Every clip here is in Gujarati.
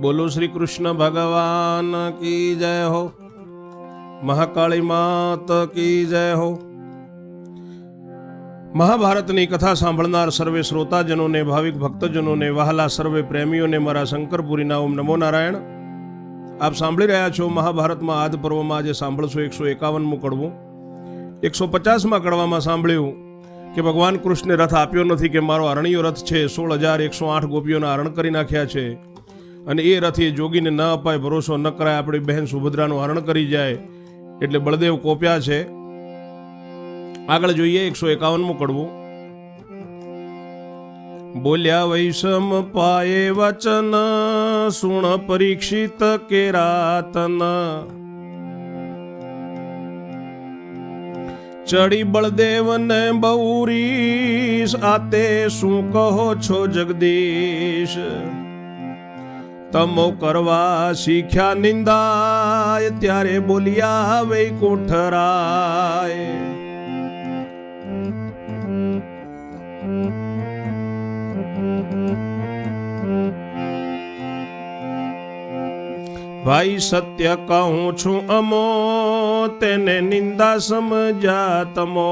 બોલો શ્રી કૃષ્ણ ભગવાન કી જય હો? મહાકાળી માત કી જય હો? મહાભારતની કથા સાંભળનાર સર્વે શ્રોતાજનોને, ભાવિક ભક્તજનોને, વહાલા સર્વે પ્રેમીઓને મારા શંકરપુરીના ઓમ નમો નારાયણ. આપ સાંભળી રહ્યા છો મહાભારતમાં આદ પર્વમાં આજે સાંભળશો એકસો એકાવનમું કડવું. એકસો પચાસમાં કડવામાં સાંભળ્યું કે ભગવાન કૃષ્ણે રથ આપ્યો નથી કે મારો અરણ્યો રથ છે, સોળ હજાર એકસો આઠ ગોપીઓના હરણ કરી નાખ્યા છે. અને એ રથ જોગીને ન અપાય, ભરોસો ન કરાય, આપણી બહેન સુભદ્રાનું હરણ કરી જાય. એટલે બળદેવ કોપ્યા છે. આગળ જોઈએ, એકસો એકાવનમું કડવું. બોલ્યા વૈષમ પાયે વચન, સુણ પરીક્ષિત કેરાતન ચડી બળદેવ ને બૌરીશ આતે શું કહો છો જગદીશ? તમો કરવા શીખ્યા નિંદાય, ત્યારે બોલ્યા વૈકુંઠરાય ભાઈ, સત્ય કહું છું અમો, તેને નિંદા સમજા તમો.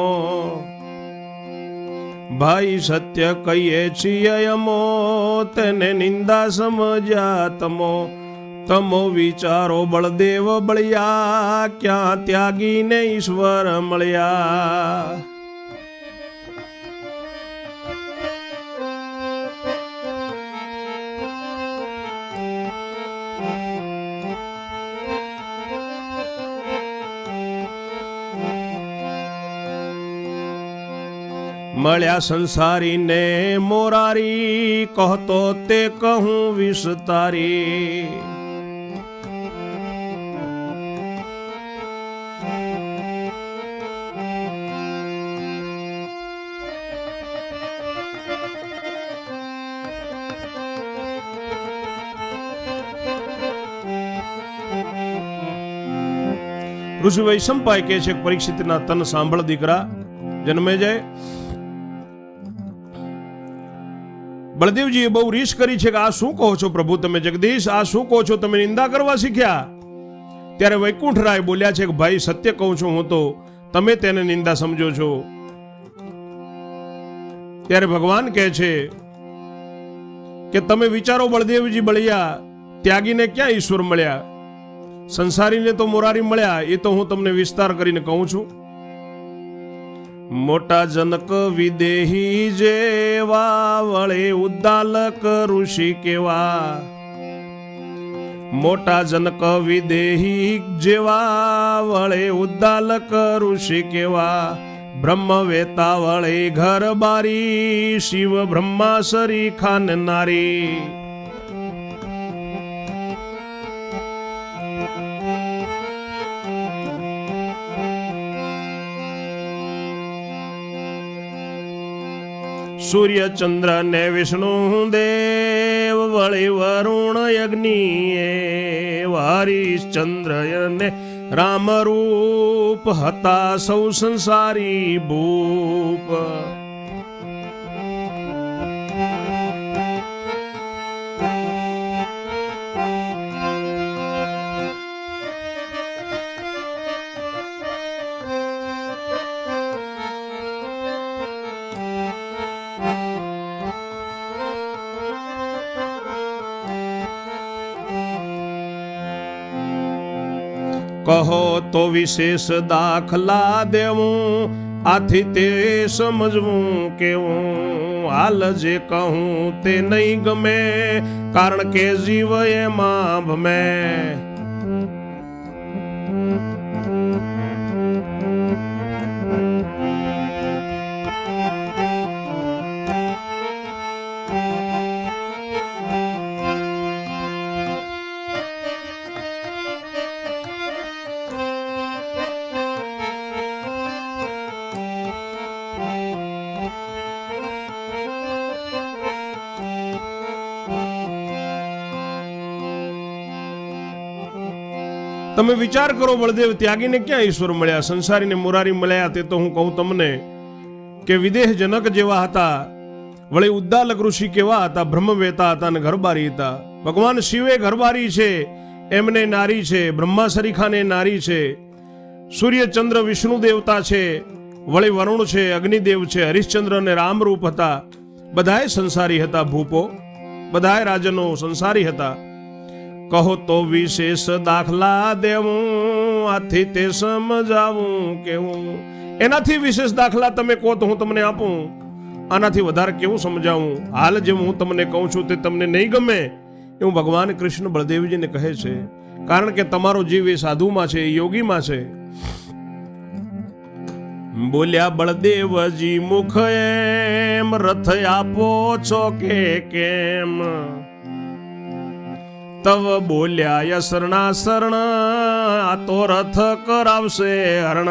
ભાઈ સત્ય કહીએ છીએ અમો, તેને નિંદા સમજ્યા તમો તમો વિચારો બળદેવ બળ્યા, ક્યાં ત્યાગીને ઈશ્વર મળ્યા. મળ્યા સંસારીને મોરારી, કહતો તે કહું વિસ્તારી. ઋષિભાઈ સંપાય કે છે પરીક્ષિતના તન સાંભળ દીકરા, જન્મે જાય. બળદેવજીએ બહુ રીસ કરી છે કે આ શું કહો છો પ્રભુ તમે જગદીશ, આ શું કહો છો? તમે નિંદા કરવા શીખ્યા? ત્યારે વૈકુંઠરાય બોલ્યા છે કે ભાઈ સત્ય કહું છું હું તો, તમે તેને નિંદા સમજો છો. ત્યારે ભગવાન કહે છે કે તમે વિચારો બળદેવજી બળ્યા, ત્યાગીને ક્યાં ઈશ્વર મળ્યા? સંસારીને તો મોરારી મળ્યા, એ તો હું તમને વિસ્તાર કરીને કહું છું. મોટા જનક વિદેહી જેવા વળે ઉદ્દાલક ઋષિ કેવા. મોટા જનક વિદેહી જેવા વળે ઉદ્દાલક ઋષિ કેવા. બ્રહ્મ વેતા વળે ઘર બારી શિવ બ્રહ્મા સરી ખાન નારી. સૂર્ય ચંદ્ર ને વિષ્ણુ દેવ વળી વરુણ અગ્નિએ હરિશ્ચંદ્ર ને રામ રૂપ હતા સૌ સંસારી ભૂપ. કહો તો વિશેષ દાખલા દેવું, આથી તે સમજવું કેવું. હાલ જે કહું તે નહીં ગમે, કારણ કે જીવ એમાં ભમે. તમે વિચાર કરો, બળદેવ, ત્યાગીને ક્યાં ઈશ્વર મળ્યા? સંસારીને મુરારી મળ્યા તે તો હું કહું તમને કે વિદેહ જનક જેવા હતા, વળી ઉદ્દાલક ઋષિ કેવા હતા, બ્રહ્મવેતા હતા અને ઘરબારી હતા. ભગવાન શિવે ઘરબારી છે, એમને નારી છે બ્રહ્મા સરીખાને નારી છે સૂર્ય ચંદ્ર વિષ્ણુ દેવતા છે, વળી વરુણ છે, અગ્નિદેવ છે, હરિશ્ચંદ્ર અને રામરૂપ હતા. બધાએ સંસારી હતા ભૂપો બધાએ રાજનો સંસારી હતા. કહો તો વિશેષ દાખલા દેવું, આથી તે સમજાવું, કેવું? એનાથી વિશેષ દાખલા તમે કહો તો હું તમને આપું. આનાથી વધારે કેવું સમજાવું? હાલ જેમ હું તમને કહું છું તે તમને નહીં ગમે, એવું ભગવાન કૃષ્ણ બળદેવજીને કહે છે. કારણ કે તમારો જીવ એ સાધુમાં છે યોગીમાં છે. બોલ્યા, બળદેવજી મુખ એમ, રથ આપો છો કે કેમ? તવ બોલ્યા યસરણા શરણ આ તો રથ કરાવશે હરણ.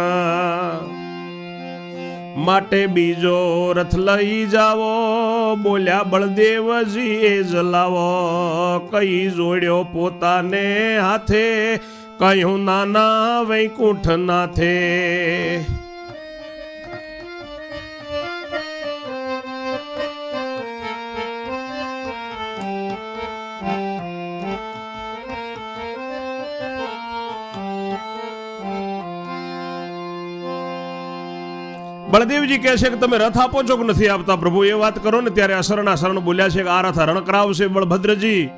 માટે બીજો રથ લઈ જાવો બોલ્યા બળદેવજી એ જલાવો. કઈ જોડ્યો પોતાને હાથે, કહ્યું, નાના વૈકુંઠ નાથે બળદેવજી કહે છે કે તમે રથ આપો છો કે નથી આપતા? પ્રભુ એ વાત કરો ને ત્યારે અસરના શરણ બોલ્યા છે કે આ રથ રણ કરાવશે બળભદ્રજી.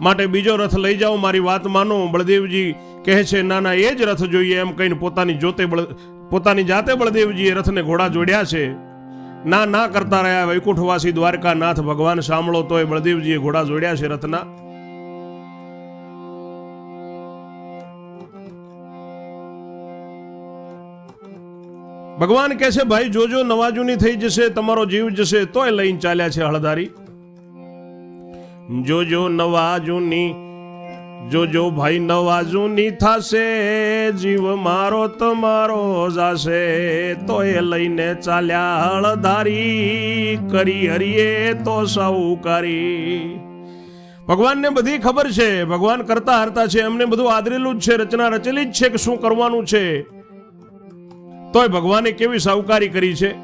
માટે બીજો રથ લઈ જાઓ, મારી વાત માનો. બળદેવજી કહે છે, ના ના, એ જ રથ જોઈએ. એમ કહીને પોતાની જોતે બળ પોતાની જાતે બળદેવજીએ રથને ઘોડા જોડ્યા છે. ના ના કરતા રહ્યા વૈકુંઠવાસી દ્વારકાનાથ. ભગવાન સાંભળો તોય બળદેવજીએ ઘોડા જોડ્યા છે રથના. ભગવાન કહે છે, ભાઈ, જોજો, નવાજૂની થઈ જશે, તમારો જીવ જશે, તોય લઈને ચાલ્યા છે હળધારી જોજો, નવાજૂની, જોજો, ભાઈ, નવાજૂની થશે, જીવ મારો તમારો જાશે, તોય લઈને ચાલ્યા હળધારી કરી હરીએ તો સાઉકારી ભગવાનને બધી ખબર છે, ભગવાન કરતા હરતા છે, એમને બધું આદરેલું જ છે, રચના રચેલી જ છે કે શું કરવાનું છે. તોય ભગવાને કેવી સાવકારી કરી છે?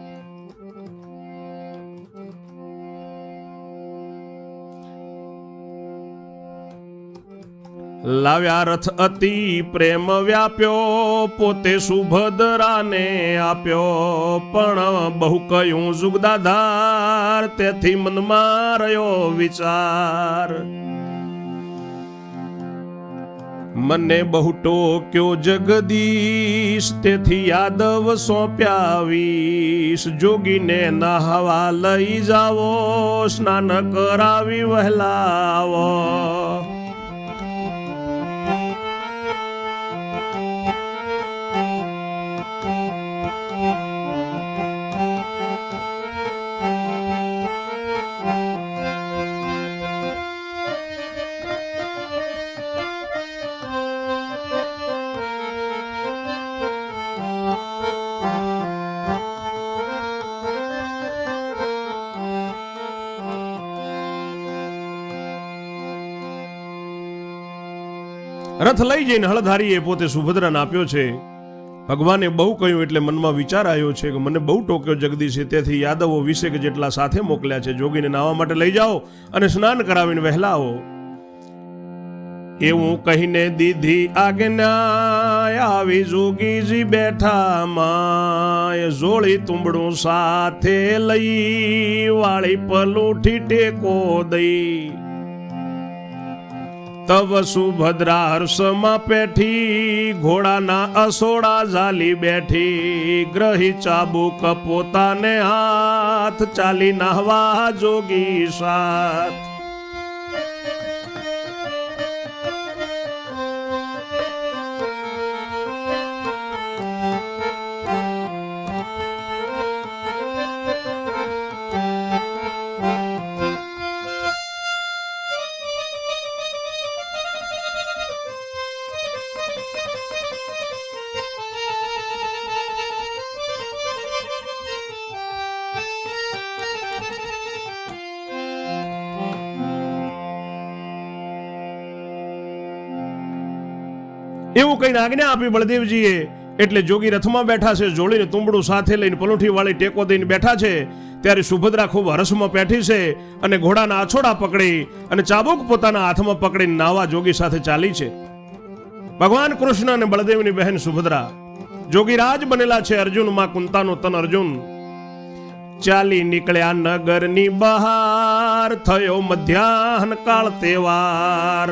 લાવ્યા રથ અતિ પ્રેમ વ્યાપ્યો, પોતે સુભદ્રાને આપ્યો. પણ બહુ કયું જુગદાધાર, તેથી મનમાં રહ્યો વિચાર. મને બહુ ટોક્યો જગદીશ, તેથી યાદવ સોંપ્યા વીસ જોગીને નહાવા લઈ જાવો સ્નાન કરાવી વહેલાવો. રથ લઈ જઈને હળધારીએ પોતે સુભદ્રાને આપ્યો છે. ભગવાને બહુ કહ્યું એટલે મનમાં વિચાર આવ્યો છે કે મને બહુ ટોક્યો જગદીશે તેથી યાદવો વીસેક જેટલા સાથે મોકલ્યા છે, જોગીને નાવા માટે લઈ જાઓ અને સ્નાન કરાવીને વહેલા આવો એવું કહીને દીધી આજ્ઞા આવી જોગીજી બેઠા માય જોળી તુંબડું સાથે લઈ વાળી પલુઠી ટેકો દઈ. તવ સુભદ્રા હર્ષમાં પેઠી, ઘોડાના અસોડા ઝાલી બેઠી, ગ્રહી ચાબુક પોતાને હાથ ચાલી નાહવા જોગી સાથ. એવું કહીને આજ્ઞા આપી બળદેવજીએ. એટલે જોગી રથમાં બેઠા છે જોડીને તુંબડું સાથે લઈને પલુઠી વાળી ટેકો દઈને બેઠા છે. ત્યારે સુભદ્રા ખૂબ હરસમાં બેઠી છે અને ઘોડાના આછોડા પકડી અને ચાબુક પોતાના હાથમાં પકડીને નાવા જોગી સાથે ચાલી છે. ભગવાન કૃષ્ણ અને બળદેવની બહેન સુભદ્રા જોગીરાજ બનેલા છે અર્જુન, માં કુંતાનો તન અર્જુન. ચાલી નીકળ્યા નગરની બહાર, થયો મધ્યાહન કાળ તહેવાર.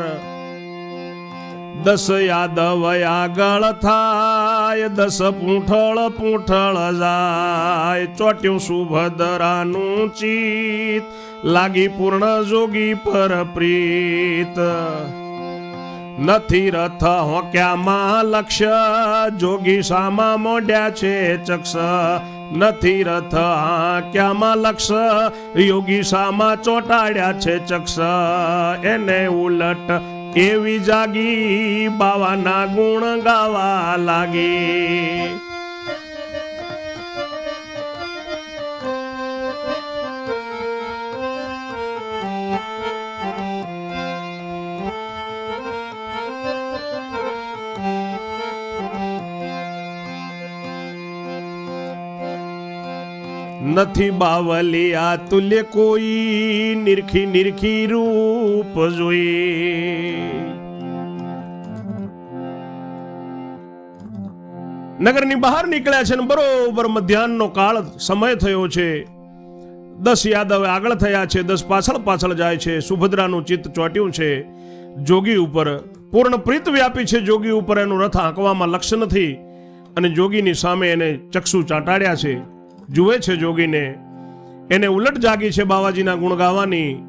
દસ યાદવ આગળ થાય, દસ પૂંઠળ પૂંઠળ જાય. ચોટ્યું સુભદ્રાનું ચિત લાગી પૂર્ણ જોગી પર પ્રીત. નથી રથ હોક્યામાં લક્ષ્ય જોગી સામા મોઢ્યા છે ચક્ષ. નથી રથ હાંક્યામાં લક્ષ, યોગી સામા ચોટાડ્યા છે ચક્ષ. એને ઉલટ એવી જાગી બાવાના ગુણ ગાવા લાગી. નથી બાવલી આ તુલ્ય કોઈ નિરખી નિરખી રૂપ જોઈ. નગરની બહાર નીકળ્યા છે ને બરોબર મધ્યાહનનો કાળ સમય થયો છે. દસ યાદવ આગળ થયા છે, દસ પાછળ પાછળ જાય છે. સુભદ્રાનું ચિત્ત ચોટ્યું છે. જોગી ઉપર પૂર્ણ પ્રીત વ્યાપી છે, જોગી ઉપર એનું રથ આંકવામાં લક્ષ્ય નથી. અને જોગીની સામે એને ચક્ષુ ચાંટાડ્યા છે. જુએ છે જોગીને. એને ઉલટ જાગી છે બાવાજીના ગુણ ગાવાની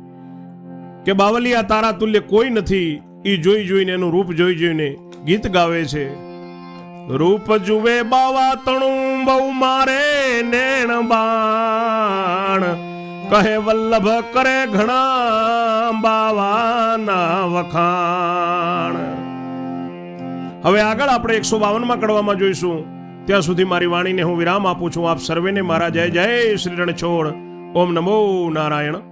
કે બાવલિયા, તારા તુલ્ય કોઈ નથી. એ જોઈ જોઈને એનું રૂપ જોઈ જોઈને ગીત ગાવે છે. રૂપ જુએ બાવા, તણું બહુ મારે નેણ બાણ. કહે વલ્લભ કરે ઘણા બાવાના વખાણ. હવે આગળ આપણે એકસો બાવનમાં કડવામાં જોઈશું. ત્યાં સુધી મારી વાણીને હું વિરામ આપું છું. આપ સર્વેને મારા જય જય શ્રી રણછોડ. ઓમ નમો નારાયણ.